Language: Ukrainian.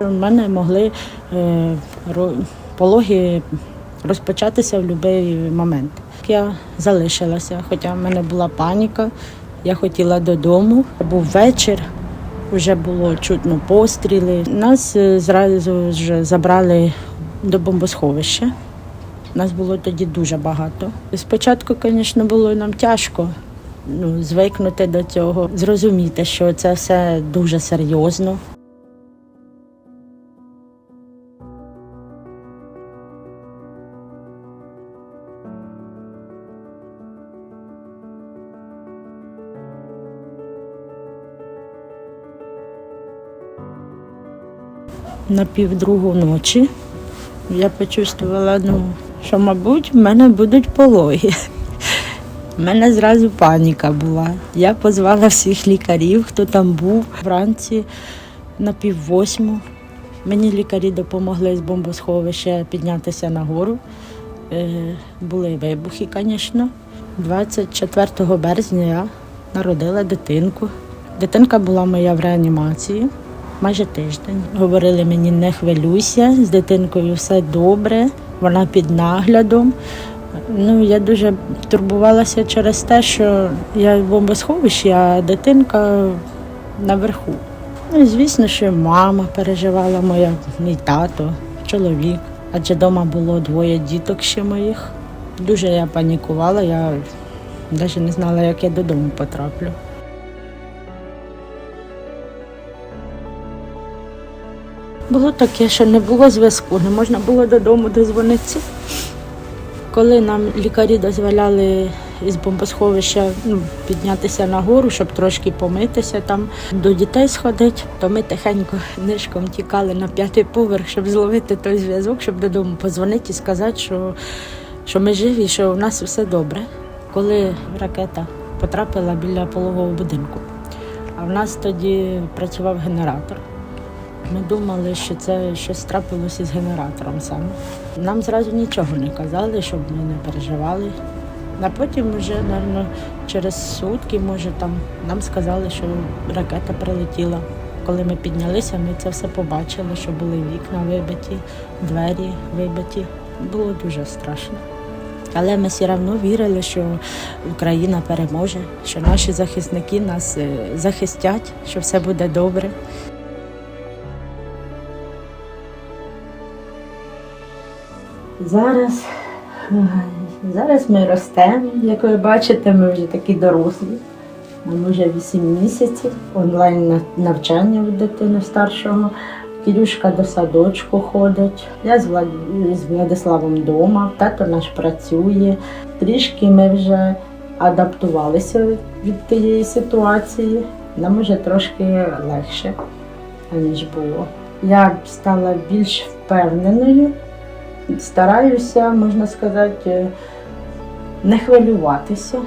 в мене могли е, пологи розпочатися в будь-який момент. Я залишилася, хоча в мене була паніка. Я хотіла додому. Був вечір, вже було чутно постріли. Нас е, зразу ж забрали до бомбосховища. Нас було тоді дуже багато. Спочатку, звісно, було нам тяжко ну, звикнути до цього, зрозуміти, що це все дуже серйозно. На півдругу ночі я почувствувала, ну, що, мабуть, в мене будуть пологи. У мене зразу паніка була. Я позвала всіх лікарів, хто там був. Вранці на пів восьму мені лікарі допомогли з бомбосховища піднятися нагору. Е, були вибухи, звісно. 24 березня я народила дитинку. Дитинка була моя в реанімації майже тиждень. Говорили мені, не хвилюйся, з дитинкою все добре, вона під наглядом. Ну, я дуже турбувалася через те, що я в бомбосховищі, а дитинка наверху. Ну, звісно, що мама переживала моя, мій тато, чоловік. Адже вдома було двоє діток ще моїх. Дуже я панікувала, я навіть не знала, як я додому потраплю. Було таке, що не було зв'язку, не можна було додому дозвонитися. Коли нам лікарі дозволяли із бомбосховища ну, піднятися нагору, щоб трошки помитися там, до дітей сходити, то ми тихенько нишком тікали на п'ятий поверх, щоб зловити той зв'язок, щоб додому позвонити і сказати, що, що ми живі, що у нас все добре. Коли ракета потрапила біля пологового будинку, а в нас тоді працював генератор. Ми думали, що це щось трапилося з генератором саме. Нам зразу нічого не казали, щоб ми не переживали. А потім вже, мабуть, через сутки, може, там нам сказали, що ракета прилетіла. Коли ми піднялися, ми це все побачили, що були вікна вибиті, двері вибиті. Було дуже страшно. Але ми все одно вірили, що Україна переможе, що наші захисники нас е, захистять, що все буде добре. Зараз, зараз ми ростемо, як ви бачите, ми вже такі дорослі. Нам вже 8 місяців, онлайн навчання у дитини старшого. Кірюшка до садочку ходить. Я з, Влад... з Владиславом вдома, тато наш працює. Трішки ми вже адаптувалися від тієї ситуації. Нам вже трошки легше, ніж було. Я стала більш впевненою стараюся, можна сказати, не хвилюватися.